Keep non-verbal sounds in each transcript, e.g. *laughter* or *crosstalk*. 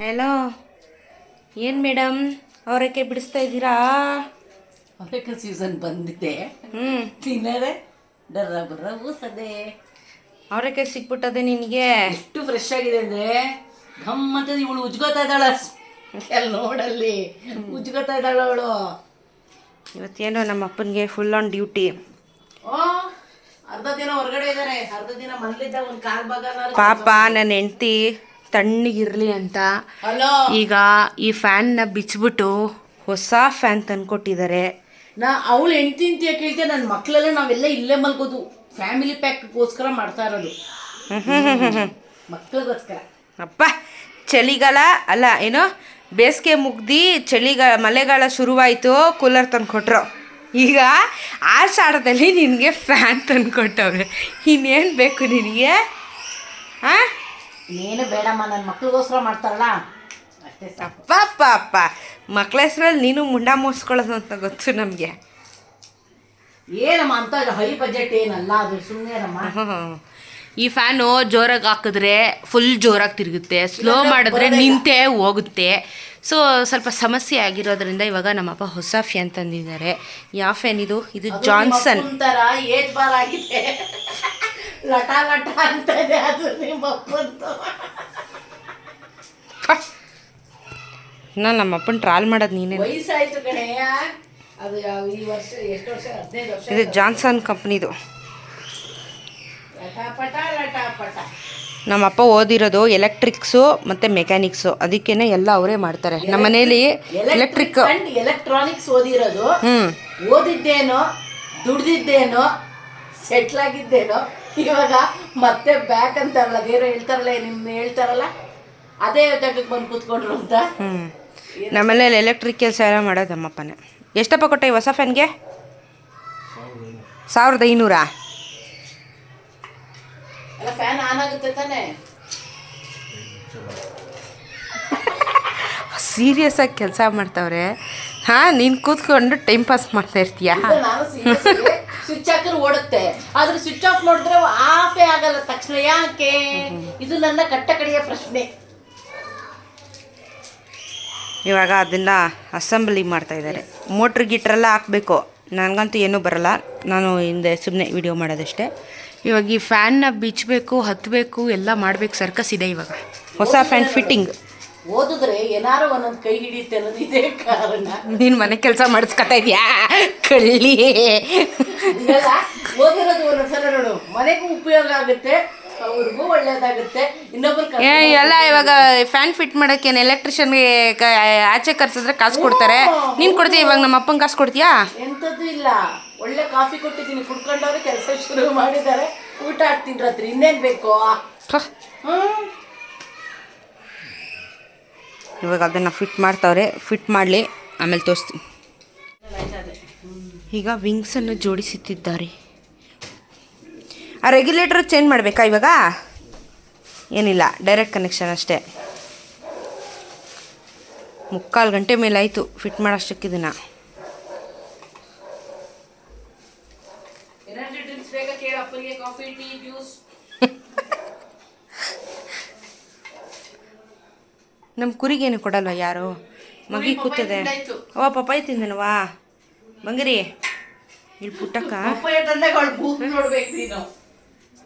Hello ಏನು madam ಅವರಕ್ಕೆ ಬಿಡಿಸ್ತಾ ಇದ್ದೀರಾ? ಅವರೆಕಾಯಿ ಸೀಸನ್ ಬಂದಿದೆ. ಹ್ಞೂ ತಿನ್ನರೆ ಡರ್ರ ಬರ್ರ ಊಸದೆ. ಅವರಕ್ಕೆ ಸಿಕ್ಬಿಟ್ಟದೆ ನಿನಗೆ? ಎಷ್ಟು ಫ್ರೆಶ್ ಆಗಿದೆ ಅಂದ್ರೆ ಗಮ್ಮತ್ತೆ ಇವಳು ಉಜ್ಗೋತಾ ಇದ್ದಾಳ. ಎಲ್ಲ ನೋಡಲ್ಲಿ. ಉಜ್ಗೋತಾ ಇದ್ದಾಳ ಅವಳು. ಇವತ್ತೇನೋ ನಮ್ಮ ಅಪ್ಪನಿಗೆ ಫುಲ್ ಆನ್ ಡ್ಯೂಟಿ ಓ ಅರ್ಧ ದಿನ ಹೊರಗಡೆ ಇದ್ದಾರೆ. ಅರ್ಧ ದಿನ ಮನೇಲಿದ್ದ ಒಂದು ಕಾರ್ ಭಾಗ ಪಾಪ ನನ್ನ ಹೆಂಡ್ತಿ ತಣ್ಣಗಿರಲಿ ಅಂತ. ಈಗ ಈ ಫ್ಯಾನ್ನ ಬಿಚ್ಬಿಟ್ಟು ಹೊಸ ಫ್ಯಾನ್ ತಂದ್ಕೊಟ್ಟಿದ್ದಾರೆ. ನಾ ಅವಳು ಹೆಂಡತಿ ಅಂತ ಕೇಳ್ತೆ ನನ್ನ ಮಕ್ಕಳೆಲ್ಲ ನಾವೆಲ್ಲ ಇಲ್ಲೇ ಮಲ್ಗೋದು. ಫ್ಯಾಮಿಲಿ ಪ್ಯಾಕ್ಗೋಸ್ಕರ ಮಾಡ್ತಾ ಇರೋದು. ಮಕ್ಕಳಿಗೋಸ್ಕರ ಅಪ್ಪ ಚಳಿಗಾಲ ಅಲ್ಲ ಏನು ಬೇಸಿಗೆ ಮುಗ್ದಿ ಚಳಿಗಾಲ ಮಳೆಗಾಲ ಶುರುವಾಯಿತು ಕೂಲರ್ ತಂದ್ಕೊಟ್ರು. ಈಗ ಆಷಾಢದಲ್ಲಿ ನಿನಗೆ ಫ್ಯಾನ್ ತಂದ್ಕೊಟ್ಟವ್ರೆ. ಇನ್ನೇನು ಬೇಕು ನಿನಗೆ? ಹಾಂ ನೀನು ಬೇಡಮ್ಮ ನನ್ನ ಮಕ್ಳಿಗೋಸ್ಕರ ಮಾಡ್ತಾರಲ್ಲ? ಅಷ್ಟೇ ಸಾಕು. ಅಪ್ಪ ಅಪ್ಪ ಅಪ್ಪ. ಮಕ್ಳ ಹೆಸ್ರಲ್ಲಿ ನೀನು ಮುಂಡ ಮೋಸ್ಕೊಳ್ಳೋದು ಅಂತ ಗೊತ್ತು ನಮಗೆ. ಏನಮ್ಮ ಅಂತ ಹೈ ಬಜೆಟ್ ಏನಲ್ಲ ಅದು ಸುಮ್ಮನೆ ಈ ಫ್ಯಾನು ಜೋರಾಗಿ ಹಾಕಿದ್ರೆ ಫುಲ್ ಜೋರಾಗಿ ತಿರುಗುತ್ತೆ. ಸ್ಲೋ ಮಾಡಿದ್ರೆ ನಿಂತೆ ಹೋಗುತ್ತೆ. ಸೊ ಸ್ವಲ್ಪ ಸಮಸ್ಯೆ ಆಗಿರೋದ್ರಿಂದ ಇವಾಗ ನಮ್ಮಪ್ಪ ಹೊಸ ಫ್ಯಾನ್ ತಂದಿದ್ದಾರೆ. ಯಾವ ಫ್ಯಾನ್ ಇದು? ಇದು ಜಾನ್ಸನ್ ನಾ ನಮ್ಮಪ್ಪನ ಟ್ರಾಲ್ ಮಾಡೋದು ನೀನೇ. ಇದು ಜಾನ್ಸನ್ ಕಂಪ್ನಿದು ನಮ್ಮಪ್ಪ ಓದಿರೋದು ಎಲೆಕ್ಟ್ರಿಕ್ಸು ಮತ್ತು ಮೆಕ್ಯಾನಿಕ್ಸು. ಅದಕ್ಕೇ ಎಲ್ಲ ಅವರೇ ಮಾಡ್ತಾರೆ. ನಮ್ಮ ಮನೇಲಿ ಎಲೆಕ್ಟ್ರಿಕ್ ಎಲೆಕ್ಟ್ರಾನಿಕ್ಸ್ ಓದಿರೋದು. ಹ್ಞೂ ಓದಿದ್ದೇನೋ ದುಡ್ದಿದ್ದೇನೋ ಸೆಟ್ಲ್ ಆಗಿದ್ದೇನೋ ಇವಾಗ ಮತ್ತೆ ಬ್ಯಾಕ್ ಅಂತಾರಲ್ಲ ಬೇರೆ ಹೇಳ್ತಾರಲ್ಲ ನಿಮ್ಮ ಹೇಳ್ತಾರಲ್ಲ ಅದೇ ಜಾಗಕ್ಕೆ ಬಂದು ಕೂತ್ಕೊಂಡ್ರು ಅಂತ. ನಮ್ಮನೇಲಿ ಎಲೆಕ್ಟ್ರಿಕ್ ಕೆಲಸ ಎಲ್ಲ ಮಾಡೋದು ನಮ್ಮಪ್ಪನೇ. ಎಷ್ಟಪ್ಪ ಕೊಟ್ಟೆ ಹೊಸ ಫ್ಯಾನ್ಗೆ ಸಾವಿರದ ಐನೂರಾ? ಅಲ್ಲ ಫ್ಯಾನ್ ಆನ್ ಆಗುತ್ತೆ ತಾನೇ. ಸೀರಿಯಸ್ ಆಗಿ ಕೆಲಸ ಮಾಡ್ತಾವ್ರೆ. ಹಾ ನೀನು ಕೂತ್ಕೊಂಡು ಟೈಮ್ ಪಾಸ್ ಮಾಡ್ತಾ ಇರ್ತೀಯ? ಸ್ವಿಚ್ ಹಾಕಿದ್ರೆ ಓಡುತ್ತೆ. ಆದ್ರೆ ಸ್ವಿಚ್ ಆಫ್ ನೋಡಿದ್ರೆ ಆಫೇ ಆಗಲ್ಲ. ತಕ್ಷಣ ಯಾಕೆ? ಇದು ನನ್ನ ಕಟ್ಟ ಕಡೆಯ ಪ್ರಶ್ನೆ. ಇವಾಗ ಅದನ್ನ ಅಸೆಂಬ್ಲಿ ಮಾಡ್ತಾ ಇದ್ದಾರೆ ಮೋಟ್ರ್ ಗೀಟ್ರೆಲ್ಲ ಹಾಕಬೇಕು. ನನಗಂತೂ ಏನೂ ಬರಲ್ಲ. ನಾನು ಹಿಂದೆ ಸುಮ್ಮನೆ ವಿಡಿಯೋ ಮಾಡೋದಷ್ಟೇ. ಇವಾಗ ಈ ಫ್ಯಾನ್ನ ಬಿಚ್ಚಬೇಕು ಹತ್ತಬೇಕು ಎಲ್ಲ ಮಾಡಬೇಕು ಸರ್ಕಸ್ ಇದೆ ಇವಾಗ. ಹೊಸ ಫ್ಯಾನ್ ಫಿಟ್ಟಿಂಗ್ ಓದಿದ್ರೆ ಏನಾರು ಒಂದೊಂದು ಕೈ ಹಿಡಿಯುತ್ತೆ ಅನ್ನೋದು ಇದೇ ಕಾರಣ. ನೀನು ಮನೆ ಕೆಲಸ ಮಾಡಿಸ್ಕೊತಾ ಇದೆಯಾ? ಕಳ್ಳಿ. ಓದಿರೋದು ಒಂದೊಂದ್ಸಲ ನೋಡು. ಮನೆಗೂ ಉಪಯೋಗ ಆಗುತ್ತೆ ಅವ್ರಿಗೂ ಒಳ್ಳೇದಾಗುತ್ತೆ. ಇನ್ನೊಬ್ರು ಏ ಎಲ್ಲ ಇವಾಗ ಫ್ಯಾನ್ ಫಿಟ್ ಮಾಡೋಕ್ಕೆ ಎಲೆಕ್ಟ್ರಿಷಿಯನ್ಗೆ ಆಚೆ ಕರ್ಸಿದ್ರೆ ಕಾಸು ಕೊಡ್ತಾರೆ. ನೀನು ಕೊಡ್ತೀಯ ಇವಾಗ ನಮ್ಮ ಅಪ್ಪಂಗೆ ಕಾಸು ಕೊಡ್ತೀಯಾ? ಎಂಥದ್ದು ಇಲ್ಲ. ಒಳ್ಳೆ ಕಾಫಿ ಕೊಟ್ಟಿದ್ದೀನಿ. ಕುಡ್ಕೊಂಡವ್ರೆ ಕೆಲಸ ಶುರು ಮಾಡಿದ್ದಾರೆ. ಊಟ ಆಡ್ತೀನಿ ರಾತ್ರಿ. ಇನ್ನೇನು ಬೇಕು? ಇವಾಗ ಅದನ್ನು ಫಿಟ್ ಮಾಡ್ತಾವ್ರೆ. ಫಿಟ್ ಮಾಡಲಿ. ಆಮೇಲೆ ತೋರಿಸ್ತೀನಿ. ಈಗ ವಿಂಗ್ಸನ್ನು ಜೋಡಿಸುತ್ತಿದ್ದಾರೆ ಆ ರೆಗ್ಯುಲೇಟರ್ ಚೇಂಜ್ ಮಾಡಬೇಕಾ ಇವಾಗ? ಏನಿಲ್ಲ. ಡೈರೆಕ್ಟ್ ಕನೆಕ್ಷನ್ ಅಷ್ಟೇ. ಮುಕ್ಕಾಲು ಗಂಟೆ ಮೇಲೆ ಆಯಿತು ಫಿಟ್ ಮಾಡೋಷ್ಟಕ್ಕಿದನ್ನು ನಮ್ಮ ಕುರಿಗೇನು ಕೊಡಲ್ವ ಯಾರು? ಮಗಿ ಕೂತದೆ. ಅವ ಓ ಪಪ್ಪಾಯಿ ತಿಂದನವಾ ಬಂಗರಿ. ಇಲ್ಲಿ ಪುಟ್ಟಕ್ಕ.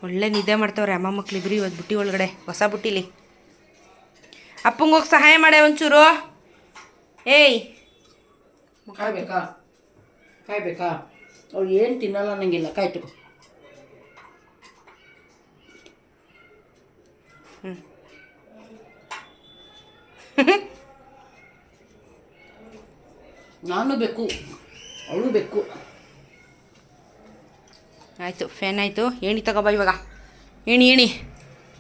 ಒಳ್ಳೆ ನಿದ್ದೆ ಮಾಡ್ತಾವ್ರೆ ಅಮ್ಮ ಮಕ್ಳಿಬ್ರು ಇವತ್ತು ಬುಟ್ಟಿ ಒಳಗಡೆ. ಹೊಸ ಬುಟ್ಟಿಲಿ ಅಪ್ಪಂಗೋಗಿ ಸಹಾಯ ಮಾಡೆ ಒಂಚೂರು. ಏಯ್. ಕಾಯ್ಬೇಕಾ? ಕಾಯ್ಬೇಕಾ? ಅವ್ಳು ಏನು ತಿನ್ನಲ್ಲ ನನಗಿಲ್ಲ ಕಾಯ್ತು *laughs* ನಾನು ಬೇಕು. ಅವಳು ಬೇಕು. ಆಯಿತು ಫ್ಯಾನ್ ಆಯಿತು. ಏಣಿ ತಗೋಬಾ ಇವಾಗ. ಏಣಿ ಏಣಿ.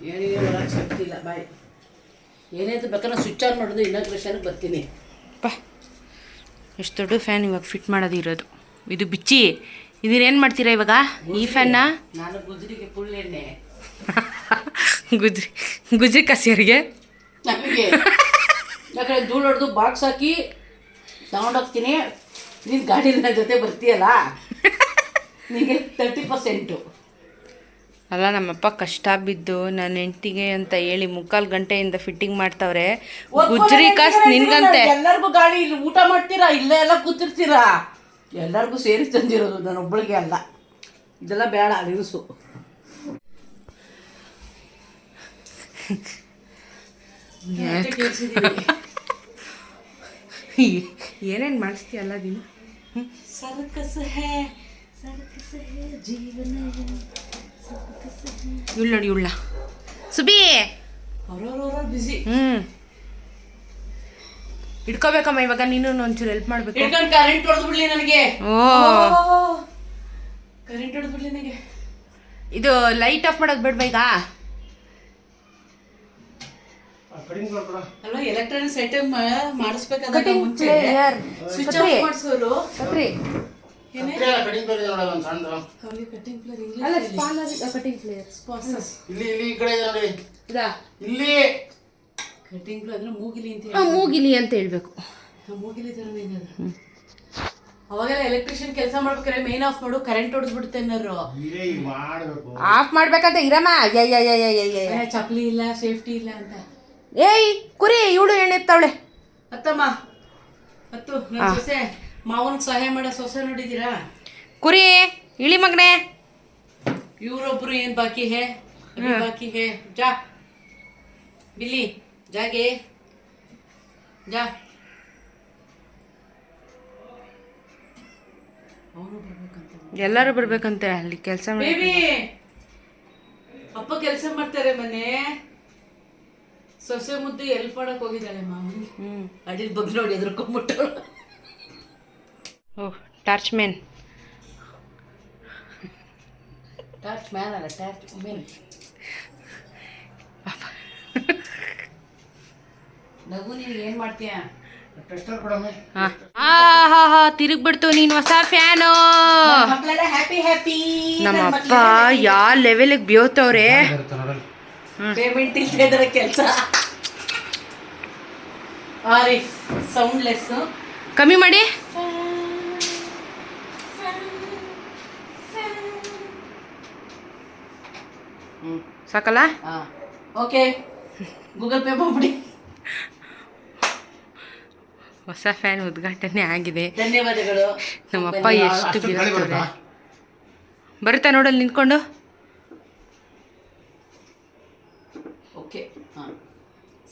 ಏಣಿ ಶಕ್ತಿ ಇಲ್ಲ. ಬಾಯ್. ಏನಾಯ್ತು ಬೇಕಾದ್ರೆ ಸ್ವಿಚ್ ಆನ್ ಮಾಡೋದು ಇನ್ನೋಗ್ರೇಷನ್ಗೆ ಬರ್ತೀನಿ. ಅಪ್ಪ ಎಷ್ಟು ದೊಡ್ಡ ಫ್ಯಾನ್ ಇವಾಗ ಫಿಟ್ ಮಾಡೋದು ಇರೋದು. ಇದು ಬಿಚ್ಚಿ. ಇದೇನು ಮಾಡ್ತೀರಾ ಇವಾಗ? ಈ ಫ್ಯಾನ್ನ ನಾನು ಗುಜರಿಗೆ ಫುಲ್ ಎಣ್ಣೆ *laughs* ಗುಜ್ರಿ ಗುಜ್ರಿ ಕಸಿಯರಿಗೆ. ನನಗೆ ಯಾಕಂದ್ರೆ ಧೂಳು ಹೊಡೆದು ಬಾಕ್ಸ್ ಹಾಕಿ ತಗೊಂಡೋಗ್ತೀನಿ ನೀನು ಗಾಡಿ ನನ್ನ ಜೊತೆ ಬರ್ತೀಯಲ್ಲ? ನಿನಗೆ ತರ್ಟಿ ಪರ್ಸೆಂಟು ಅಲ್ಲ ನಮ್ಮಪ್ಪ ಕಷ್ಟ ಬಿದ್ದು ನನ್ನ ಹೆಂಡತಿಗೆ ಅಂತ ಹೇಳಿ ಮುಕ್ಕಾಲು ಗಂಟೆಯಿಂದ ಫಿಟ್ಟಿಂಗ್ ಮಾಡ್ತಾವ್ರೆ. ಗುಜ್ರಿ ಕಾಸ್ ನಿನ್ಗಂತೆ. ಎಲ್ಲರಿಗೂ ಗಾಳಿ ಇಲ್ಲಿ ಊಟ ಮಾಡ್ತೀರಾ? ಇಲ್ಲೇ ಎಲ್ಲ ಕೂತಿರ್ತೀರಾ? ಎಲ್ಲರಿಗೂ ಸೇರಿ ತಂದಿರೋದು ನಾನು ಒಬ್ಬಳಿಗೆ ಅಲ್ಲ. ಇದೆಲ್ಲ ಬೇಡ ಅಳಿಸು *laughs* ಏನೇನು ಮಾಡಿಸ್ತೀಯಲ್ಲ ನೀನು? ಸರ್ಕಸ್ ಹೇ ಸರ್ಕಸ್ ಹೇ ಜೀವನ ಇವ್ಳು ನೋಡಿ ಇವಳ ಸುಬಿ! ಅವ್ರವ್ರವ್ರ ಬಿಸಿ ಹ್ಞೂ ಇಟ್ಕೋಬೇಕಮ್ಮ ಇವಾಗ ನೀನು ಒಂಚೂರು ಹೆಲ್ಪ್ ಮಾಡ್ಬೇಕು. ಇಟ್ಕೊಂಡು ಕರೆಂಟ್ ಹೊಡೆದು ಬಿಡ್ಲಿ ನನಗೆ. ಓ. ಕರೆಂಟ್ ಹೊಡೆದು ಬಿಡ್ಲಿ ನನಗೆ. ಇದು ಲೈಟ್ ಆಫ್ ಮಾಡೋದು ಬೇಡವಾ ಈಗ? ಅಲ್ಲ ಎಲೆಕ್ಟ್ರಾನಿಕ್ಸ್ ಐಟಮ್ ಮಾಡಿಸ್ಬೇಕಾದಾಗ ಮುಂಚೆ ಸ್ವಿಚ್ ಆಫ್ ಮಾಡಿಸೋರು. ಮೂಗಿಲಿ ಅಂತ ಆ, ಮೂಗಿಲಿ ಅಂತ ಹೇಳ್ಬೇಕು. ಮೂಗಿಲಿ. ಅವಾಗೆಲ್ಲ ಎಲೆಕ್ಟ್ರಿಷಿಯನ್ ಕೆಲಸ ಮಾಡ್ಬೇಕಾದ್ರೆ ಮೇನ್ ಆಫ್ ಮಾಡು ಕರೆಂಟ್ ಹೊಡೆದ್ಬಿಡುತ್ತೆ ಅನ್ನೋರು. ಆಫ್ ಮಾಡ್ಬೇಕಂತ ಇರಮ್ಮ. ಚಪ್ಲಿ ಇಲ್ಲ ಸೇಫ್ಟಿ ಇಲ್ಲ ಅಂತ. ಏಯ್ ಕುರಿ ಇವಳು ಎಣ್ಣೆತ್ತವಳೆ ಅತ್ತಮ್ಮ ಅತ್ತು ಸೊಸೆ ಮಾವನಿಗೆ ಸಹಾಯ ಮಾಡೋ ಸೊಸೆ ನೋಡಿದ್ದೀರಾ? ಕುರಿ ಇಳಿ ಮಗನೆ. ಇವರೊಬ್ರು ಏನ್ ಬಾಕಿ ಹೇ? ಅಭಿ ಬಾಕಿ ಹೇ? ಜಾ. ಬಿಲ್ಲಿ ಜಾಗೆ. ಜಾ. ಎಲ್ಲಾರು ಬರ್ಬೇಕಂತ. ಎಲ್ಲರೂ ಬರ್ಬೇಕಂತೆ ಅಲ್ಲಿ ಕೆಲಸ ಬೇಬಿ ಅಪ್ಪ ಕೆಲಸ ಮಾಡ್ತಾರೆ ಮನೆ. ಸೊಸೆ ಮುದ್ದು ಎಲ್ಪ್ ಮಾಡಕ್ ಹೋಗಿದ್ದಾಳೆ ಮಾಮೂಲಿ ಅಡಿಲ್ ಬಗ್ಗೆ ನೋಡಿ ಎದ್ರಕೊಂಡ್ಬಿಟ್ಟು oh torch man torch man ಅಲ್ಲ ಟಾರ್ಚ್ ಮ್ಯಾನ್ ನಗು ನೀನು ಏನು ಮಾಡ್ತೀಯಾ? ತಿರುಗ್ಬಿಡ್ತು ನೀನು ಹೊಸ ಫ್ಯಾನು ನಮ್ಮಪ್ಪ ಹ್ಯಾಪಿ ಹ್ಯಾಪಿ ನಮ್ಮ ಅಪ್ಪ ಯಾವ ಲೆವೆಲಿಗೆ ನೋಡಲ್ಲಿ. ಪೇಮೆಂಟ್ ಇಲ್ಲದೆ ಇದ್ರೆ ಕೆಲಸ. ಆರಿ ರೀ ಸೌಂಡ್ಲೆಸ್ ಕಮ್ಮಿ ಮಾಡಿ. ಸಾಕಲ್ಲ? ಓಕೆ. ಗೂಗಲ್ ಪೇ ಮಾಡ್ಬಿಡಿ. ಹೊಸ ಫ್ಯಾನ್ ಉದ್ಘಾಟನೆ ಆಗಿದೆ. ಧನ್ಯವಾದಗಳು. ನಮ್ಮಪ್ಪ ಎಷ್ಟು ಬರುತ್ತಾ ಬರುತ್ತಾ ನೋಡಲ್ಲಿ ನಿಂತ್ಕೊಂಡು ಓಕೆ ಹಾಂ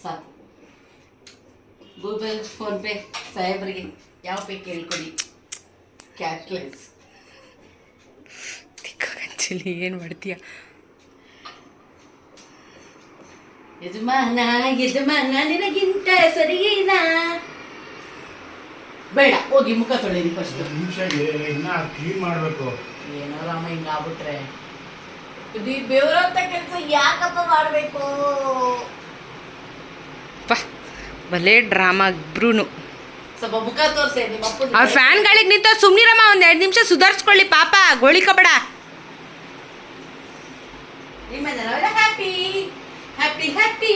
ಸಾಕು. ಗೂಗಲ್ ಫೋನ್ಪೇ ಸಾಹೇಬ್ರಿಗೆ ಯಾವ ಪೇ ಕೇಳ್ಕೊಡಿ ಕ್ಯಾಶ್ಲೆಸ್ ಚಿಲ್ಲಿ ಏನು ಮಾಡ್ತೀಯ? ಯಜಮಾನ ಯಜಮಾನ ನಿನಗಿಂತ ಸರಿಯೇನಾ? ಬೇಡ ಹೋಗಿ ಮುಖ ತೊಳೆದಿ ಫಸ್ಟ್ ನಿಮಿಷ ಇನ್ನ ಕ್ಲೀನ್ ಮಾಡಬೇಕು. ಏನೋ ರಾಮ ಹಿಂಗಾಗ್ಬಿಟ್ರೆ. ಇದು ಬೆವರಂತ ಕೆಲಸ ಯಾಕಪ್ಪ ಮಾಡಬೇಕು? ಪ ಭಲೇ ಡ್ರಾಮಾ ಇಬ್ರು ಸ್ವಲ್ಪ ಮುಖ ತೋರ್ಸೆ ನಿಮ್ಮ ಅಪ್ಪನ ಆ ಫ್ಯಾನ್ಗಳಿಗೆ ನಿಂತ ಸುಮ್ನಿರಮ್ಮ ಒಂದು ಎರಡು ನಿಮಿಷ ಸುಧಾರಿಸ್ಕೊಳ್ಳಿ ಪಾಪ ಗೋಳಿ ಕಬಡ. ನಮ್ಮನೇಲಿ ಹ್ಯಾಪಿ ಹ್ಯಾಪಿ ಹ್ಯಾಪಿ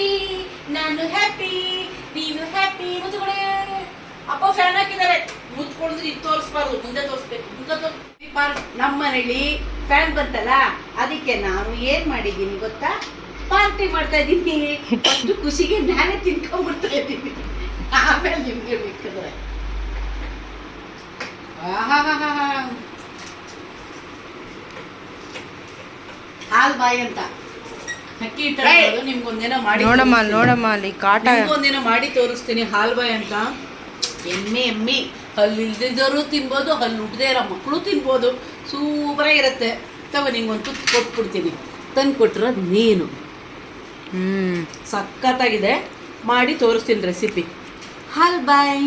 ನಾನು ಹ್ಯಾಪಿ ನೀನು ಹ್ಯಾಪಿ ಮುಚ್ಕೊಳೆ ಅಪ್ಪ ಫ್ಯಾನ್ ಹಾಕಿದ್ದಾರೆ. ಮುಚ್ಕೊಂಡ್ರೆ ಇದು ತೋರಿಸ್ಬಾರ್ದು. ಮುಂದೆ ತೋರಿಸ್ಬೇಕು. ಮುಂದೆ ತೋರಿಸ್ ನಮ್ಮ ಮನೇಲಿ ಫ್ಯಾನ್ ಬಂತಲ್ಲ ಅದಕ್ಕೆ ನಾನು ಏನ್ ಮಾಡಿದ್ದೀನಿ ಗೊತ್ತಾ? ಪಾರ್ಟಿ ಮಾಡ್ತಾ ಇದ್ದೀನಿ ಅಷ್ಟು ಖುಷಿಗೆ ನಾನೇ ತಿನ್ಕೊಂಡ್ಬಿಡ್ತಾ ಇದ್ದೀನಿ ಆಮೇಲೆ ನಿಮ್ಗೆ ಬೇಕಂದ್ರೆ. ಹಾಲ್ ಬಾಯಿ ಅಂತ. ಅಕ್ಕಿ ಹಿಟ್ಟು ನಿಮ್ಗೊಂದೇನೋ ಮಾಡಿ ನೋಡಮ್ಮ ತೋರಿಸ್ತೀನಿ. ನೋಡಮ್ಮ ಅಲ್ಲಿ ಕಾಟ ನಿಮ್ಗೊಂದೇನೋ ಮಾಡಿ ತೋರಿಸ್ತೀನಿ ಹಾಲ್ ಬಾಯಿ ಅಂತ. ಎಮ್ಮೆ ಎಮ್ಮಿ. ಹಲ್ಲು ಇಲ್ದಿದ್ದವರು ತಿನ್ಬೋದು ಹಲ್ಲು ಉಡ್ದೇ ಇರೋ ಮಕ್ಕಳು ತಿನ್ಬೋದು. ಸೂಪರಾಗಿರುತ್ತೆ. ತಗೋ ನಿಂಗೊಂದು ತುತ್ತು ಕೊಟ್ಬಿಡ್ತೀನಿ. ತಂದು ಕೊಟ್ಟಿರೋದು ನೀನು. ಸಖತ್ತಾಗಿದೆ. ಮಾಡಿ ತೋರಿಸ್ತೀನಿ ರೆಸಿಪಿ ಹಾಲ್ ಬಾಯ್.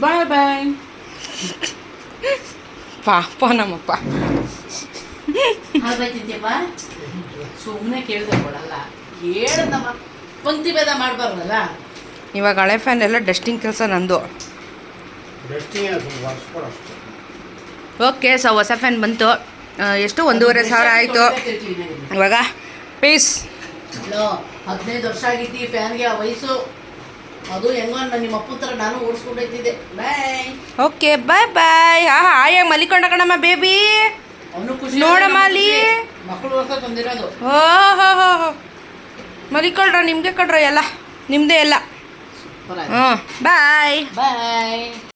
ಬಾಯ್ ಬಾಯ್. ಪಾಪ ನಮ್ಮಪ್ಪ. ಸುಮ್ಮನೆ ಕೇಳಿದ್ರೆ ಕೊಡಲ್ಲ. ಹೇಳ್ದಮ್ಮ ಪಂಕ್ತಿ ಭೇದ ಮಾಡಬಾರ್ದಲ್ಲ? ಇವಾಗ ಹಳೆ ಫ್ಯಾನ್ ಎಲ್ಲ ಡಸ್ಟಿಂಗ್ ಕೆಲಸ ನಂದು. ಓಕೆ ಸೊ ಹೊಸ ಫ್ಯಾನ್ ಬಂತು. ಎಷ್ಟು ಒಂದೂವರೆ ಸಾವಿರ ಆಯಿತು. ಇವಾಗ ಪೀಸ್. ಹದಿನೈದು ವರ್ಷ ಆಗಿತ್ತು ಈ ಫ್ಯಾನ್ಗೆ ಆ ವಯಸ್ಸು. ಅದು ಹೆಂಗೋ ನಿಮ್ಮ ಅಪ್ಪನ ಥರ ನಾನು ಓಡಿಸ್ಕೊಂಡೈತಿದ್ದೆ ಬಾಯ್. ಓಕೆ ಬಾಯ್ ಬಾಯ್. ಹಾ ಹಾಯಾಗಿ ಮಲಿಕೊಂಡ ಕಣಮ್ಮ ಬೇಬಿ. ಅವನು ಖುಷಿ ನೋಡಮ್ಮ ಅಲ್ಲಿ. ಮಕ್ಕಳು ವರ್ಷ ತಂದಿರೋದು. ಓ ಹೋ ಹೋ ಹೋ. ಮಲಿಕೊಳ್ರ ನಿಮಗೆ ಕೊಡ್ರ ಎಲ್ಲ. ನಿಮ್ಮದೇ ಎಲ್ಲ. ಹ್ಞೂ ಬಾಯ್. ಬಾಯ್.